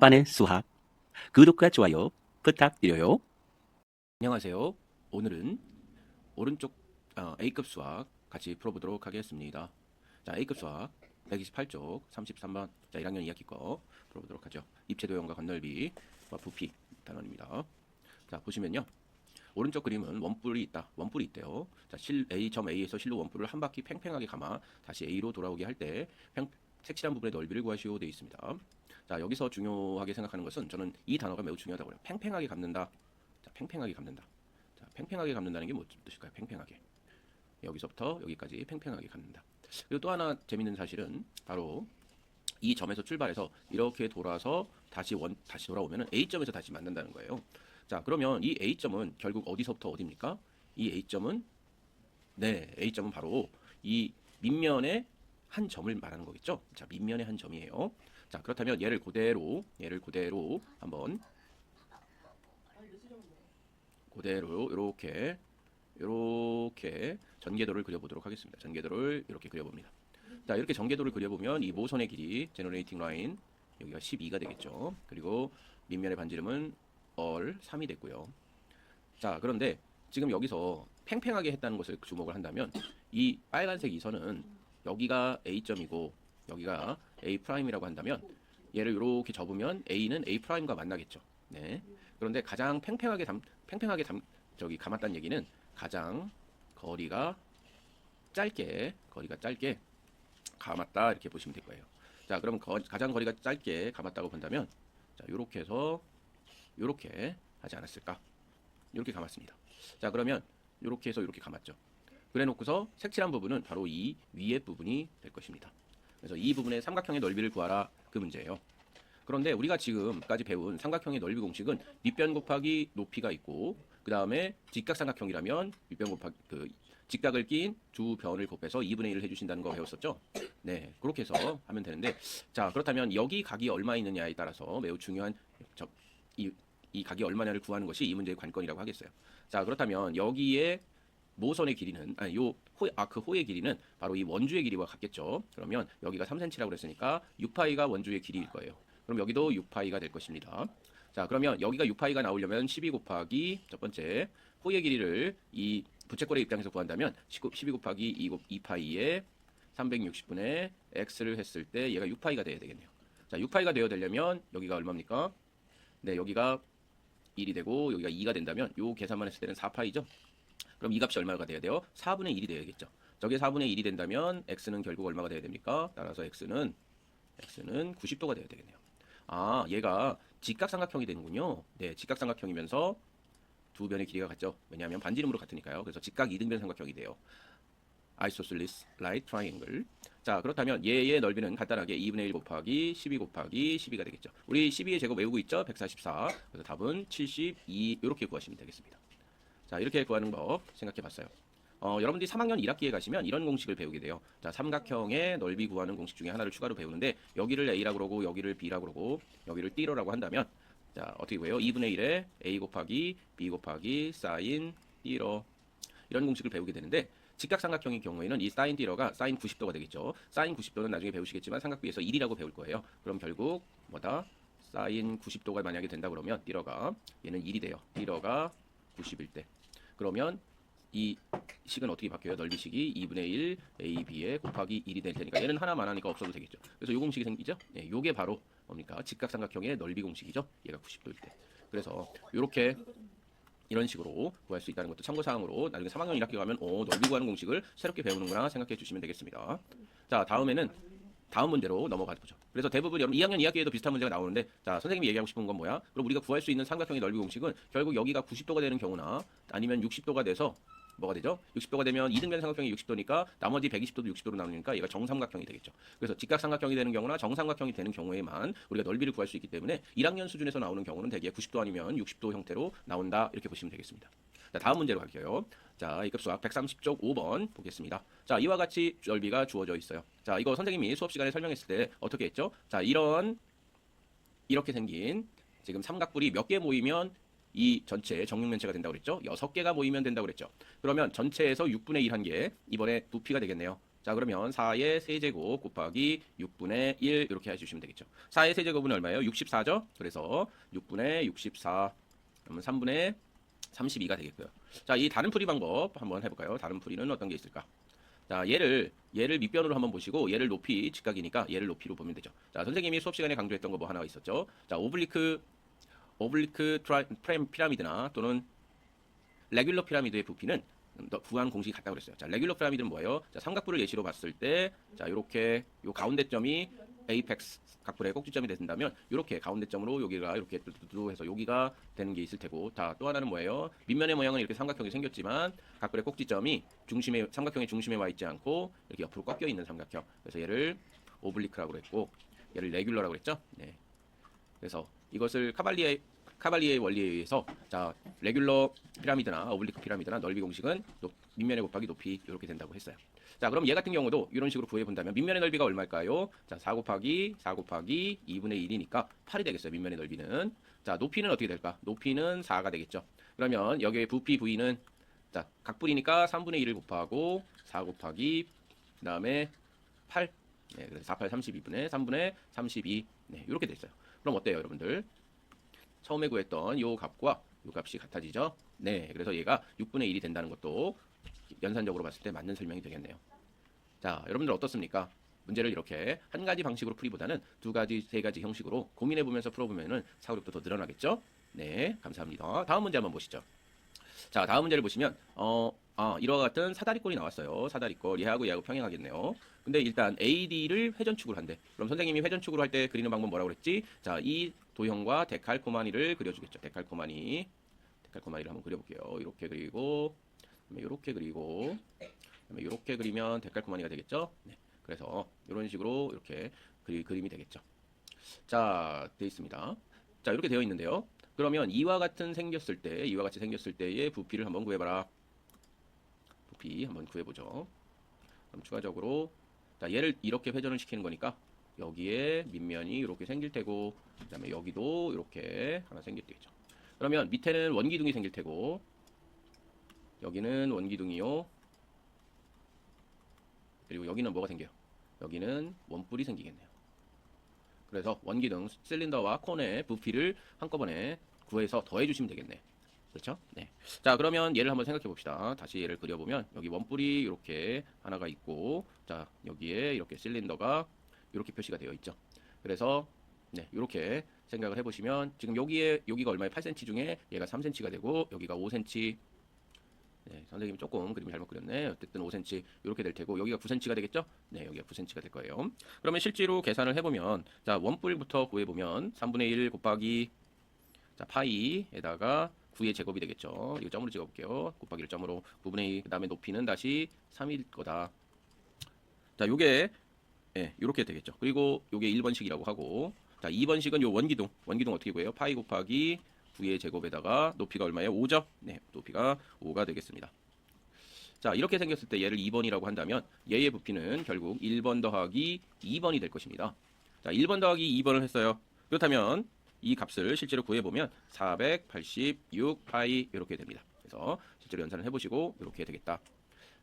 하반의 수학 구독과 좋아요 부탁드려요. 안녕하세요. 오늘은 오른쪽 어, A급 수학 같이 풀어보도록 하겠습니다. 자, A급 수학 128쪽 33번 자 1학년 2학기 거 풀어보도록 하죠. 입체 도형과 건널비와 부피 단원입니다. 자 보시면요. 오른쪽 그림은 원뿔이 있다. 원뿔이 있대요. 자, 실 A점 A에서 실로 원뿔을 한 바퀴 팽팽하게 감아 다시 A로 돌아오게 할 때 색칠한 부분의 넓이를 구하시오 되어 있습니다. 자, 여기서 중요하게 생각하는 것은 저는 이 단어가 매우 중요하다고 해요. 팽팽하게 감는다. 자, 팽팽하게 감는다. 자, 팽팽하게 감는다는 게 무슨 뜻일까요? 팽팽하게. 여기서부터 여기까지 팽팽하게 감는다. 그리고 또 하나 재밌는 사실은 바로 이 점에서 출발해서 이렇게 돌아서 다시 원 다시 돌아오면은 A 점에서 다시 만난다는 거예요. 자, 그러면 이 A 점은 결국 어디서부터 어디입니까? 이 A 점은 네, A 점은 바로 이 밑면의 한 점을 말하는 거겠죠. 자, 밑면의 한 점이에요. 자, 그렇다면 얘를 그대로 얘를 그대로 한번 그대로 이렇게 이렇게 전개도를 그려보도록 하겠습니다. 전개도를 이렇게 그려봅니다. 자, 이렇게 전개도를 그려보면 이 모선의 길이 제너레이팅 라인 여기가 12가 되겠죠. 그리고 밑면의 반지름은 얼 3이 됐고요. 자, 그런데 지금 여기서 팽팽하게 했다는 것을 주목을 한다면 이 빨간색 이 선은 여기가 A점이고 여기가 A 프라임이라고 한다면 얘를 이렇게 접으면 A는 A 프라임과 만나겠죠. 네. 그런데 가장 팽팽하게 담 팽팽하게 담 저기 감았다는 얘기는 가장 거리가 짧게 거리가 짧게 감았다 이렇게 보시면 될 거예요. 자, 그럼 거, 가장 거리가 짧게 감았다고 본다면 자, 요렇게 해서 요렇게 하지 않았을까? 요렇게 감았습니다. 자, 그러면 요렇게 해서 요렇게 감았죠. 그래 놓고서 색칠한 부분은 바로 이 위에 부분이 될 것입니다. 그래서 이 부분의 삼각형의 넓이를 구하라 그 문제예요. 그런데 우리가 지금까지 배운 삼각형의 넓이 공식은 밑변 곱하기 높이가 있고 그 다음에 직각삼각형이라면 밑변 곱하기 그 직각을 낀 두 변을 곱해서 2분의 1을 해주신다는 거 배웠었죠? 네, 그렇게 해서 하면 되는데 자 그렇다면 여기 각이 얼마 있느냐에 따라서 매우 중요한 저, 이, 이 각이 얼마냐를 구하는 것이 이 문제의 관건이라고 하겠어요. 자 그렇다면 여기에 모선의 길이는 아니 요 호, 아그 호의 길이는 바로 이 원주의 길이와 같겠죠. 그러면 여기가 3cm라고 그랬으니까 6파이가 원주의 길이일 거예요. 그럼 여기도 6파이가 될 것입니다. 자, 그러면 여기가 6파이가 나오려면 12 곱하기 첫 번째 호의 길이를 이 부채꼴의 입장에서 구한다면 12 곱하기 2, 2파이에 360분의 x를 했을 때 얘가 6파이가 돼야 되겠네요. 자, 6파이가 되어야 되려면 여기가 얼마입니까? 네, 여기가 1이 되고 여기가 2가 된다면 요 계산만 했을 때는 4파이죠. 그럼 이 값이 얼마가 돼야 돼요? 4분의 1이 되야겠죠. 저게 4분의 1이 된다면 x는 결국 얼마가 돼야 됩니까? 따라서 x는 x는 90도가 돼야 되겠네요. 아, 얘가 직각삼각형이 되는군요. 네, 직각삼각형이면서 두 변의 길이가 같죠. 왜냐하면 반지 름으로 같으니까요. 그래서 직각 이등변 삼각형이 돼요. 아이소슬리스 라이트 트라이앵글. 자, 그렇다면 얘의 넓이는 간단하게 2분의 1 곱하기 12 곱하기 12가 되겠죠. 우리 12의 제곱 외우고 있죠? 144. 그래서 답은 72 이렇게 구하시면 되겠습니다. 자, 이렇게 구하는 법 생각해 봤어요. 어, 여러분들이 3학년 1학기에 가시면 이런 공식을 배우게 돼요. 자, 삼각형의 넓이 구하는 공식 중에 하나를 추가로 배우는데 여기를 A라고 그러고 여기를 B라고 그러고 여기를 D로라고 한다면 자, 어떻게 구해요? 2분의 1에 A 곱하기 B 곱하기 사인 D로 이런 공식을 배우게 되는데 직각삼각형의 경우에는 이 사인 D러가 사인 90도가 되겠죠. 사인 90도는 나중에 배우시겠지만 삼각비에서 1이라고 배울 거예요. 그럼 결국 뭐다? 사인 90도가 만약에 된다 그러면 D러가 얘는 1이 돼요. D러가 90일 때. 그러면 이 식은 어떻게 바뀌어요? 넓이식이 2분의 1 AB에 곱하기 1이 될 테니까 얘는 하나만 하니까 없어도 되겠죠. 그래서 요 공식이 생기죠? 네, 요게 바로 뭡니까? 직각삼각형의 넓이 공식이죠. 얘가 90도일 때. 그래서 요렇게 이런 식으로 구할 수 있다는 것도 참고사항으로 나중에 3학년 1학기 가면 오 넓이 구하는 공식을 새롭게 배우는구나 생각해 주시면 되겠습니다. 자 다음에는 다음 문제로 넘어가 보죠. 그래서 대부분 여러분 2학년 2학기에도 비슷한 문제가 나오는데 자 선생님이 얘기하고 싶은 건 뭐야? 그럼 우리가 구할 수 있는 삼각형의 넓이 공식은 결국 여기가 90도가 되는 경우나 아니면 60도가 돼서 뭐가 되죠? 60도가 되면 이등변 삼각형이 60도니까 나머지 120도도 60도로 나누니까 얘가 정삼각형이 되겠죠. 그래서 직각삼각형이 되는 경우나 정삼각형이 되는 경우에만 우리가 넓이를 구할 수 있기 때문에 1학년 수준에서 나오는 경우는 대개 90도 아니면 60도 형태로 나온다 이렇게 보시면 되겠습니다. 자, 다음 문제로 갈게요. 자, 이급 수학 130쪽 5번 보겠습니다. 자, 이와 같이 넓이가 주어져 있어요. 자, 이거 선생님이 수업 시간에 설명했을 때 어떻게 했죠? 자, 이런 이렇게 생긴 지금 삼각뿔이 몇 개 모이면 이 전체 정육면체가 된다고 그랬죠? 여섯 개가 모이면 된다고 그랬죠? 그러면 전체에서 6분의 1 한 개, 이번에 부피가 되겠네요. 자 그러면 4의 세제곱 곱하기 6분의 1 이렇게 해주시면 되겠죠. 4의 세제곱은 얼마예요? 64죠. 그래서 6분의 64 그러면 3분의 32가 되겠고요. 자, 이 다른 풀이 방법 한번 해볼까요? 다른 풀이는 어떤 게 있을까? 자, 얘를 얘를 밑변으로 한번 보시고 얘를 높이 직각이니까 얘를 높이로 보면 되죠. 자, 선생님이 수업 시간에 강조했던 거 뭐 하나가 있었죠. 자, 오블리크 오블리크 트라, 프레임 피라미드나 또는 레귤러 피라미드의 부피는 더 구한 공식이 같다고 그랬어요. 자, 레귤러 피라미드는 뭐예요? 자, 삼각부를 예시로 봤을 때, 자, 이렇게 요 가운데 점이 에이펙스 각불의 꼭지점이 된다면 이렇게 가운데 점으로 여기가 이렇게 뚜뚜뚜 해서 여기가 되는 게 있을 테고. 자또 하나는 뭐예요? 밑면의 모양은 이렇게 삼각형이 생겼지만 각불의 꼭지점이 중심에 삼각형의 중심에 와 있지 않고 이렇게 옆으로 꺾여 있는 삼각형. 그래서 얘를 오블리크라고 그랬고 얘를 레귤러라고 그랬죠? 네. 그래서 이것을 카발리에 카발리의 원리에 의해서 자 레귤러 피라미드나 오블리크 피라미드나 넓이 공식은 높- 밑면의 곱하기 높이 이렇게 된다고 했어요. 자 그럼 얘 같은 경우도 이런 식으로 구해 본다면 밑면의 넓이가 얼마일까요? 자4 곱하기 4 곱하기 2분의 1이니까 8이 되겠어요. 밑면의 넓이는 자 높이는 어떻게 될까? 높이는 4가 되겠죠. 그러면 여기에 부피 v는 자 각불이니까 3분의 1을 곱하고 4 곱하기 그 다음에 8 네, 그래서 4, 8, 32분의 3분의 32 네, 이렇게 됐어요. 그럼 어때요, 여러분들? 처음에 구했던 요 값과 요 값이 같아지죠? 네, 그래서 얘가 6분의 1이 된다는 것도 연산적으로 봤을 때 맞는 설명이 되겠네요. 자, 여러분들 어떻습니까? 문제를 이렇게 한 가지 방식으로 풀이보다는 두 가지, 세 가지 형식으로 고민해 보면서 풀어보면은 사고력도 더 늘어나겠죠? 네, 감사합니다. 다음 문제 한번 보시죠. 자, 다음 문제를 보시면 어, 아, 이와 같은 사다리꼴이 나왔어요. 사다리꼴 얘하고 얘하고 평행하겠네요. 근데 일단 AD를 회전축으로 한대. 그럼 선생님이 회전축으로 할 때 그리는 방법 뭐라고 그랬지? 자, 이 도형과 데칼코마니를 그려주겠죠. 데칼코마니. 데칼코마니를 한번 그려볼게요. 이렇게 그리고 이렇게 그리고 이렇게 그리면 데칼코마니가 되겠죠. 네. 그래서 이런 식으로 이렇게 그리, 그림이 되겠죠. 자, 되어 있습니다. 자, 이렇게 되어 있는데요. 그러면 이와 같은 생겼을 때, 이와 같이 생겼을 때의 부피를 한번 구해봐라. 부피 한번 구해보죠. 그럼 추가적으로 자, 얘를 이렇게 회전을 시키는 거니까 여기에 밑면이 이렇게 생길 테고 그 다음에 여기도 이렇게 하나 생길 테겠죠. 그러면 밑에는 원기둥이 생길 테고 여기는 원기둥이요. 그리고 여기는 뭐가 생겨요? 여기는 원뿔이 생기겠네요. 그래서 원기둥 실린더와 콘의 부피를 한꺼번에 구해서 더해 주시면 되겠네. 그렇죠? 네. 자, 그러면 얘를 한번 생각해 봅시다. 다시 얘를 그려 보면 여기 원뿔이 이렇게 하나가 있고 자, 여기에 이렇게 실린더가 이렇게 표시가 되어 있죠. 그래서 네, 이렇게 생각을 해 보시면 지금 여기에 여기가 얼마에 8cm 중에 얘가 3cm가 되고 여기가 5cm 네, 선생님이 조금 그림 잘못 그렸네. 어쨌든 5cm 이렇게 될 테고 여기가 9cm가 되겠죠? 네, 여기가 9cm가 될 거예요. 그러면 실제로 계산을 해 보면 자 원뿔부터 구해 보면 3분의 1 곱하기 자 파이에다가 9의 제곱이 되겠죠. 이거 점으로 찍어볼게요. 곱하기 1점으로 9분의 2 그 다음에 높이는 다시 3일 거다. 자 요게 예, 이렇게 되겠죠. 그리고 요게 1번식이라고 하고 자 2번식은 요 원기둥 원기둥 어떻게 구해요? 파이 곱하기 9의 제곱에다가 높이가 얼마예요? 5죠? 네, 높이가 5가 되겠습니다. 자, 이렇게 생겼을 때 얘를 2번이라고 한다면 얘의 부피는 결국 1번 더하기 2번이 될 것입니다. 자, 1번 더하기 2번을 했어요. 그렇다면 이 값을 실제로 구해보면 486 파이 이렇게 됩니다. 그래서 실제로 연산을 해보시고 이렇게 되겠다.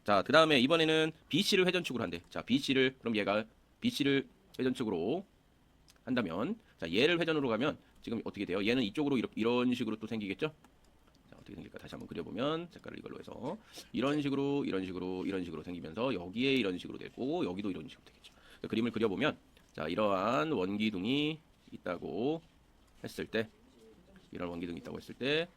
자, 그 다음에 이번에는 BC를 회전축으로 한대. 자, BC를 그럼 얘가 BC를 회전축으로 한다면 자, 얘를 회전으로 가면 지금 어떻게 돼요? 얘는 이쪽으로 이렇게, 이런 식으로 또 생기겠죠? 자, 어떻게 생길까? 다시 한번 그려보면 색깔을 이걸로 해서 이런 식으로 이런 식으로 이런 식으로 생기면서 여기에 이런 식으로 되고 여기도 이런 식으로 되겠죠. 그 그림을 그려보면 자 이러한 원기둥이 있다고 했을 때 이런 원기둥이 있다고 했을 때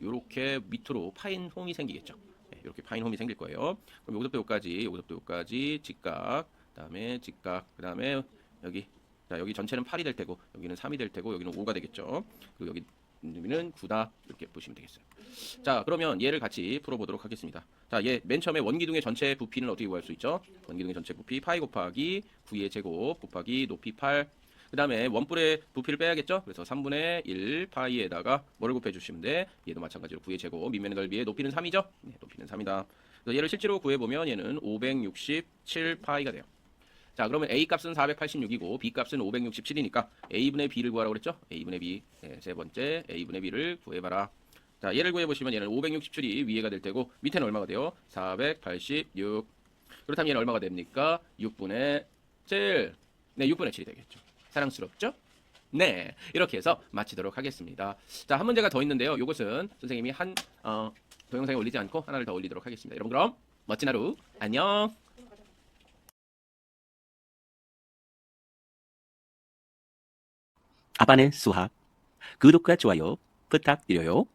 이렇게 밑으로 파인 홈이 생기겠죠. 이렇게 파인 홈이 생길 거예요. 그럼 여기서부터 여기까지 여기서부터 여기까지 직각 그다음에 직각 그다음에 여기 자 여기 전체는 8이 될 테고 여기는 3이 될 테고 여기는 5가 되겠죠. 그리고 여기 여기는 9다 이렇게 보시면 되겠어요. 자 그러면 얘를 같이 풀어보도록 하겠습니다. 자얘 맨 처음에 원기둥의 전체 부피는 어떻게 구할 수 있죠? 원기둥의 전체 부피 파이 곱하기 9의 제곱 곱하기 높이 8. 그 다음에 원뿔의 부피를 빼야겠죠? 그래서 3분의 1 파이에다가 뭐를 곱해주시면 돼? 얘도 마찬가지로 9의 제곱 밑면의 넓이의 높이는 3이죠? 네, 높이는 3이다. 그래서 얘를 실제로 구해보면 얘는 567 파이가 돼요. 자, 그러면 A 값은 486이고 B 값은 567이니까 A분의 B를 구하라고 그랬죠? A분의 B. 네, 세 번째 A분의 B를 구해봐라. 자, 얘를 구해보시면 얘는 567이 위에가 될 테고 밑에는 얼마가 돼요? 486. 그렇다면 얘는 얼마가 됩니까? 6분의 7. 네, 6분의 7이 되겠죠. 사랑스럽죠? 네, 이렇게 해서 마치도록 하겠습니다. 자, 한 문제가 더 있는데요. 이것은 선생님이 한 어, 동영상에 올리지 않고 하나를 더 올리도록 하겠습니다. 여러분 그럼 멋진 하루 안녕. 아빠는 수학. 구독과 좋아요 부탁드려요.